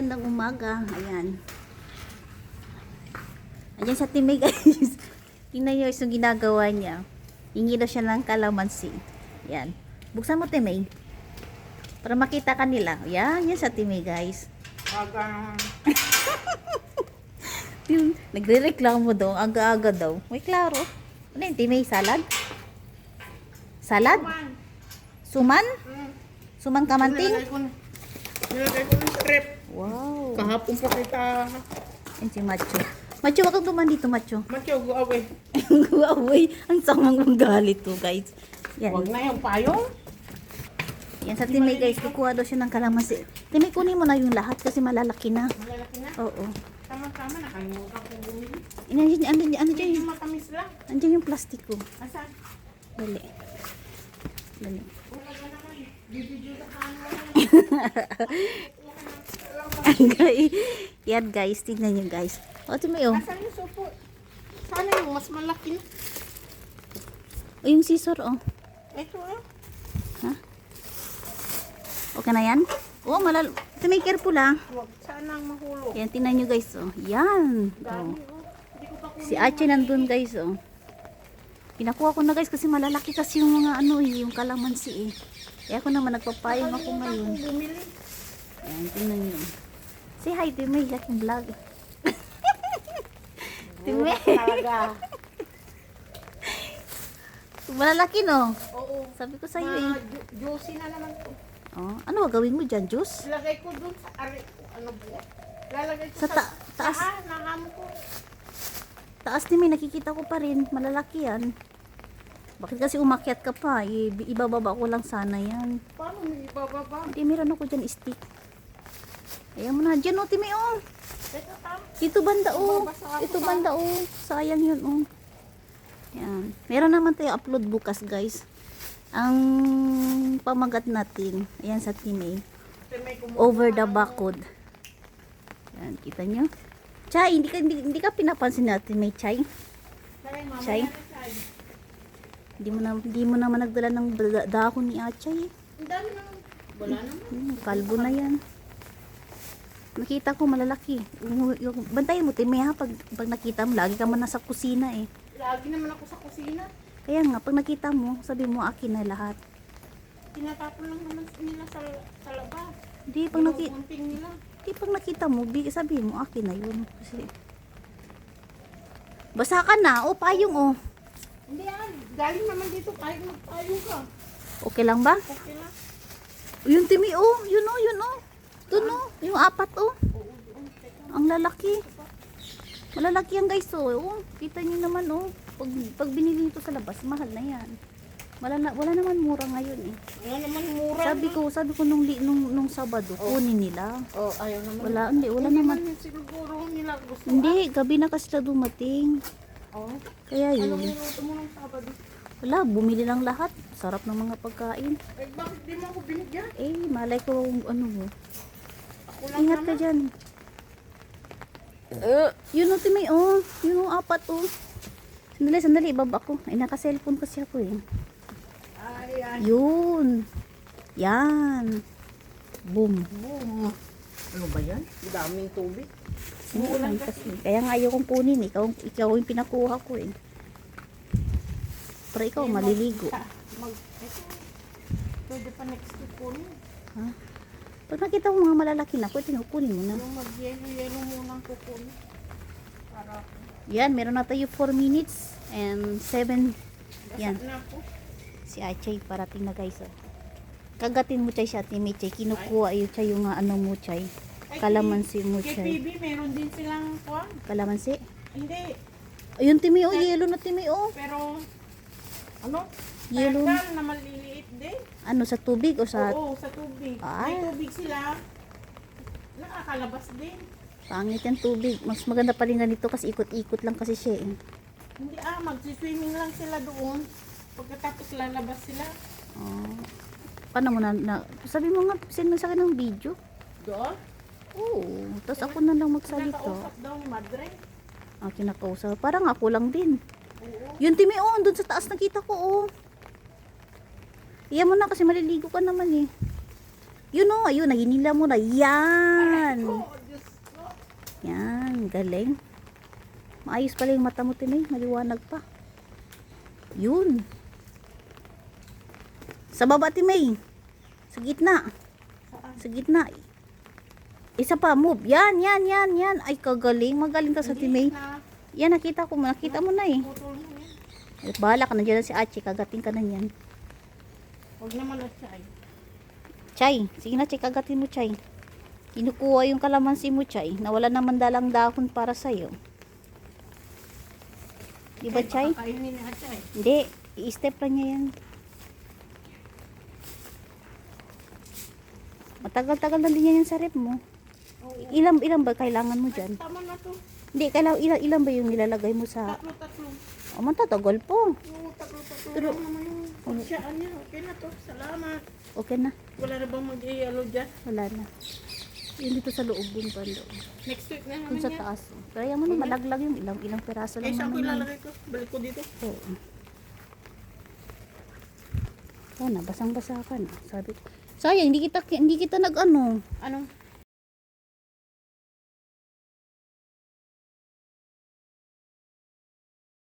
magandang umaga. Ayan. Ayan sa timay guys. Tingnan nyo yung ginagawa niya. Hingi daw siya ng kalamansi. Ayan. Buksan mo timay. Para makita ka nila. Ayan, yan sa timay guys. Aga. Yung nagre-reklamo daw. Aga-aga daw. May klaro. Ano yun, timay? Salad? Salad? Man. Suman? Mm. Suman kamanting? Nilagay ko. Nilagay ko na sa rep. Wow. Kahapon pa kita. Yan si Macho. Macho, wag kang duman dito, Macho. Matyo, go away. Guaway. Ang samang manggalit to, guys. Yan. Huwag na yung payong. Yan sa timay, guys. Kukuha daw siya ng kalamansi. Timay, kunin mo na yung lahat kasi malalaki na. Malalaki na. Oo. Tama-tama, nakalimutan ko bumili. Ano ano ano dyan, yung matamis lang. andyan yung plastic ko. Asan? Dali. Dali. Wala ka naman. Bibidyo ka ka guys. Yan, guys. Tingnan nyo, guys. O, timay, oh. Asan yung supo? Sana yung mas malaki na. O, yung scissor, oh. Ito ah. Ha? Okay na yan? Oo, malal... Timay, careful, ah. Huwag sana ang mahulog. Yan, tingnan nyo, guys, oh. Yan. Dami oh. Si Ache nandun guys oh. Pinakuha ko na guys kasi malalaki kasi yung mga ano eh, yung kalamansi eh. Kaya ako naman nagpapayong ako ngayon. Ayan, tingnan nyo. Say hi like yung vlog. Time. Talaga. Malalaki no? Oo. Sabi ko sa'yo eh. Juicy na naman to. Oh, ano gagawin mo dyan, juice? Ilagay ko dun sa ari, ano po? Lalagay ko Sa ta- taas. Sa, ko. Taas ni may nakikita ko pa rin, malalaki yan. Bakit kasi umakyat ka pa? I- ibababa ko lang sana yan. Paano may ibababa? Hindi, meron ako dyan stick. Ayan mo na. Dyan o, Timi o. Teka, tam. Dito banda o. Ako Ito banda o. Sayang yun o. Yan. Meron naman tayo upload bukas guys. Ang pamagat natin. Ayan sa kumuha Over the ng- backwood. Yan. Kita nyo? Chay, hindi ka, hindi, hindi ka pinapansin natin may chay. Chay? Hindi mo, na, hindi mo naman nagdala ng da- dahon ni Achay. Ang dami naman. Wala naman. Hmm, kalbo na yan. Nakita ko malalaki. Yung, yung, bantayan mo, Timi ha. Pag, pag nakita mo, lagi ka man nasa kusina eh. Lagi naman ako sa kusina. Kaya nga, pag nakita mo, sabi mo, akin na lahat. Tinatapon lang naman nila sa, sa labas. Di, pag, naki, Binugunting nila. di, pag nakita mo, big, sabi mo, akin na yun. Kasi, basa ka na. O, payong o. Hindi yan. Galing naman dito kahit magtayo ka. Okay lang ba? Okay lang. Yun, Timi, o. Yun o, yun o. Dun o. Yung apat o. Oo, doon. Teka. Ang lalaki. Malalaki yan guys o. Oh. Kita niyo naman o. Pag, pag binili nito sa labas, mahal na yan. Wala, na, wala naman mura ngayon eh. Wala naman mura. Sabi ko, sabi ko nung, nung, nung Sabado, kunin nila. Oh, ayaw naman. Wala, hindi, wala Hindi naman. man siguro nila gusto. Hindi, gabi na kasi sila dumating. Oh. Kaya Anong yun. minuto mo ng Sabado? Wala, bumili lang lahat. Sarap ng mga pagkain. Eh, bakit di mo ako binigyan? Eh, malay ko ano mo. Ako lang Ingat ka dyan. Uh, yun o, Timay, oh. Yun o, apat, oh. Sandali, sandali, ibaba ko. Ay, naka-cellphone kasi ako, eh. Ay, ay. Yun. Yan. Boom. Boom. Ano ba yan? Daming tubig. Umuulan kasi. Kaya nga ayaw kong kunin. Ikaw, ikaw yung pinakuha ko, eh. Pero ikaw, maliligo. Ah, Mag, ito. Pwede pa next week kunin. Ha? Pag nakita mo mga malalaki na, pwede mo kunin mo na. Yung mag-yelo-yelo muna ang kukunin. Para Yan, meron na tayo 4 minutes and 7. Yan. na. Si Achay parating na guys. Oh. Kagatin mo chay si Ate May chay. Kinukuha yung chay yung ano mo chay. Ay, Kalamansi mo Kay chay. PB, meron din silang kwan. Kalamansi. Hindi. Ayun Timi oh, yellow na Timi oh. Pero, ano? Yellow. Tagal na maliliit din. Ano sa tubig o sa Oo, sa tubig. Ah. May tubig sila. Nakakalabas din. pangit yung tubig. Mas maganda pa rin ganito kasi ikot-ikot lang kasi siya eh. Hindi ah, magsiswimming lang sila doon. Pagkatapos lalabas sila. Oh. Paano mo na, na sabi mo nga, send mo sa akin ng video. Doon? Oo. Tapos ako na lang magsalita. Nakausap daw ni Madre. Ah, kinakausap. Parang ako lang din. Oo. Yun Timi oh, doon sa taas nakita ko oh. Iyan mo na kasi maliligo ka naman eh. Yun o, ayun, nahinila mo na. Yan. Yan, galing. Maayos pala yung mata mo, Tinay. Maliwanag pa. Yun. Sa baba, Timay. Sa gitna. Sa gitna. Isa pa, move. Yan, yan, yan, yan. Ay, kagaling. Magaling ka sa Timay. Na, Yan, nakita ko. Nakita mo na eh. Bahala ka, na si Achi. Kagating ka na yan. Huwag naman at siya ay. Chay, sige na, Chay. Kagatin mo, Chay. Kinukuha yung kalamansi mo, Chay. Nawala naman dalang dahon para sa'yo. Di ba, Chay? Kakainin ni Atya ay. Hindi, i-step lang niya yan. Matagal-tagal na din yan sa rep mo. Oo. Ilan, ilan ba kailangan mo dyan? Tama na to. Hindi, kailangan, ilan, ilan ba yung nilalagay mo sa... Tatlo, tatlo. O, matatagal po. Oo, tatlo, tatlo. Pero- naman yung pagsiyaan niya. Okay na to. Salamat. Okay na. Wala na bang mag-ialo dyan? Wala na. Yun dito sa loob yung bando. Next week na Kung naman sa yan. taas. Pero yan mo na, malaglag yung ilang, ilang peraso Eh, lang saan ko naman. yan. ilalagay ko? Balik ko dito. Oo. Sana, basang-basa ka na. Sabi ko. Sayang, hindi kita, hindi kita nag ano. Anong?